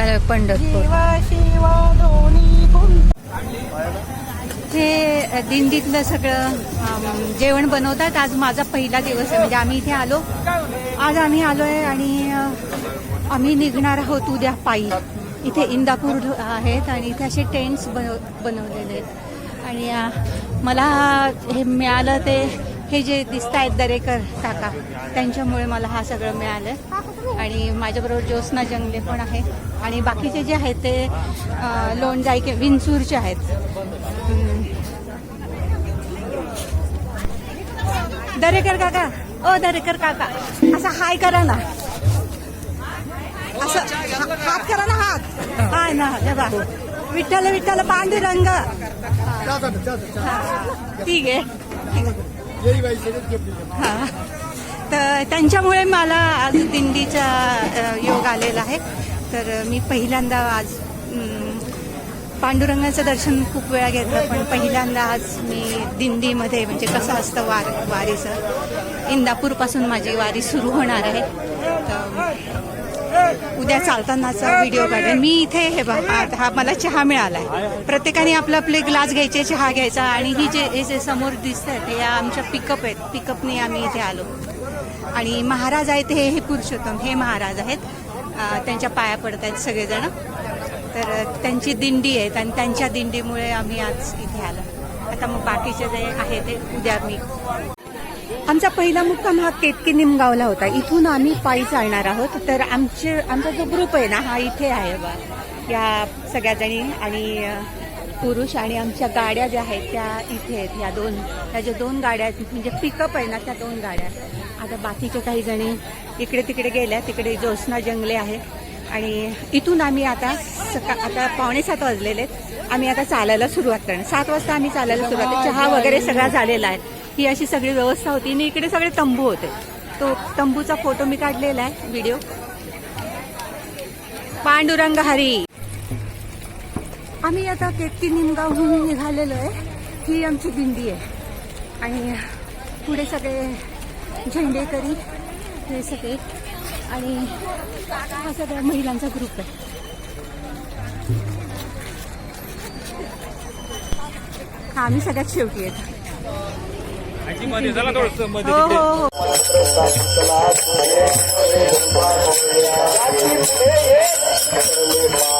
निघालोय पंढरपूर. हे दिंडीतलं सगळं जेवण बनवतात आज माझा पहिला दिवस आहे. म्हणजे आम्ही इथे आलो. आज आम्ही आलोय आणि अ, आम्ही निघणार आहोत उद्या पायी. इथे इंदापूर आहेत आणि इथे असे टेंट्स बनव बनवलेले आहेत. आणि मला हे मिळालं ते हे जे दिसत आहेत दरेकर काका त्यांच्यामुळे मला हा सगळं मिळालं. आणि माझ्याबरोबर ज्योत्स्ना जंगले पण आहे आणि बाकीचे जे आहेत ते अ, लोणजाई विंचूरचे आहेत. दरेकर काका ओ दरेकर काका असं हाय करा ना. असं हात करा ना हात. हाय ना बा विठ्ठल विठ्ठल पांडुरंग. हा. ठीक आहे. हां. तर त्यांच्यामुळे मला आज दिंडीचा योग आलेला आहे. तर मी पहिल्यांदा आज पांडुरंगाचं दर्शन खूप वेळा घेतलं पण पहिल्यांदा आज मी दिंडीमध्ये म्हणजे कसं असतं वार वारीचं इंदापूरपासून माझी वारी सुरू होणार आहे. तर उद्या चालतानाचा व्हिडिओ काढेन. मी इथे हे बघा हा मला चहा मिळालाय. प्रत्येकाने आपले आपले ग्लास घ्यायचे चहा घ्यायचा आणि ही जे हे जे समोर दिसत आहेत हे आमच्या पिकअप आहेत. पिकअपने आम्ही इथे आलो. आणि महाराज आहेत हे हे पुरुषोत्तम हे महाराज आहेत. त्यांच्या पाया पडत आहेत सगळेजण. तर त्यांची दिंडी आहेत आणि त्यांच्या दिंडीमुळे आम्ही आज इथे आलो. आता मग बाकीचे जे आहे ते उद्या मी आमचा पहिला मुक्काम हा केतकी निमगावला होता. इथून आम्ही पायी चालणार आहोत. तर आमचे आमचा जो ग्रुप आहे ना हा इथे आहे बा. या सगळ्या जणी आणि पुरुष आणि आमच्या गाड्या ज्या आहेत त्या इथे आहेत. या दोन त्या ज्या दोन गाड्या आहेत म्हणजे पिकअप आहे ना त्या दोन गाड्या आता बाकीच्या काही जणी इकडे तिकडे गेल्या तिकडे ज्योत्स्ना जंगले आहे. आणि इथून आम्ही आता सका आता पावणे सात वाजलेले आहेत. आम्ही आता चालायला सुरुवात करणार. सात वाजता आम्ही चालायला सुरुवात चहा वगैरे सगळा झालेला आहे. ही अशी सगळी व्यवस्था होती. आणि इकडे सगळे तंबू होते. तो तंबूचा फोटो मी काढलेला आहे व्हिडिओ पांडुरंग हरी. आम्ही आता केतकी निमगावहून निघालेलो आहे. ही आमची दिंडी आहे. आणि पुढे सगळे झेंडेकरी हे सगळे. आणि हा सगळा महिलांचा ग्रुप आहे. आम्ही सगळ्यात शेवटी आहेत हो हो हो Thank you.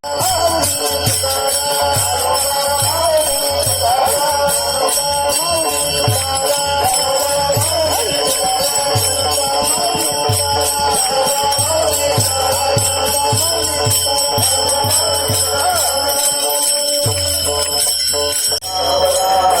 Thank you.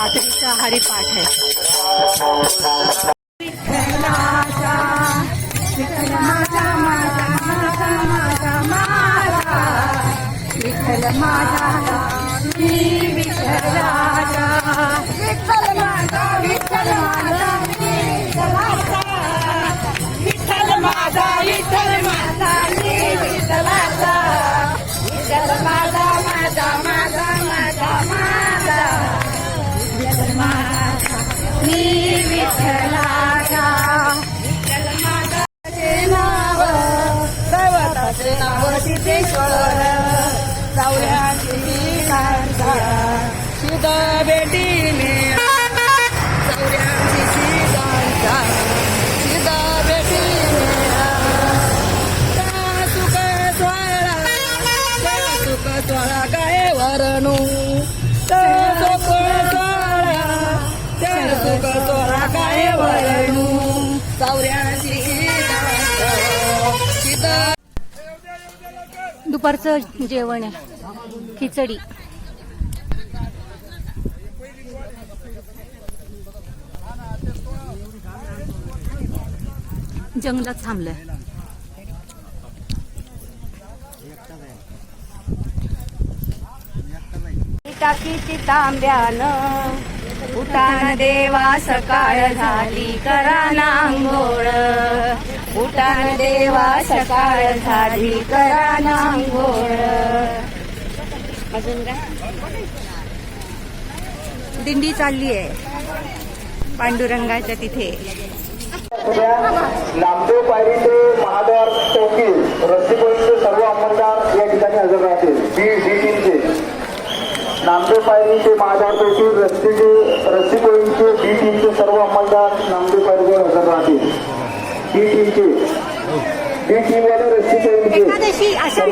रात्रीचा हरिपाठ आहे. विठ्ठलाचा, विठ्ठल माझा माझा माझा माझा माझा विठ्ठल माझा बेटीने. चौऱ्याऐंशी सीतांचा सीता बेटीने. सुख सुख काय वरणू? सुख सुख काय वरणू? चौऱ्याऐंशी सीता दुपारचं जेवण आहे. खिचडी. जंगलात थांबलंय. किती तांब्यानं उठान देवा सकाळ झाली करा नांगोळ उठान देवा सकाळ झाली करा नांगोळ अजून काय? दिंडी चालली आहे पांडुरंगाच्या तिथे. नामदेव पायरी ते महाद्वार चौकी रस्सीपोळीचे सर्व अंमलदार या ठिकाणी हजर राहतील. बी डी टीमचे नामदेव पायरी ते महाद्वार चौकी रस्सीचे रस्सीपोळीचे बी टीमचे सर्व अंमलदार नामदेव पायरीवर हजर राहतील. बी टीमचे बी टीमवाले अशा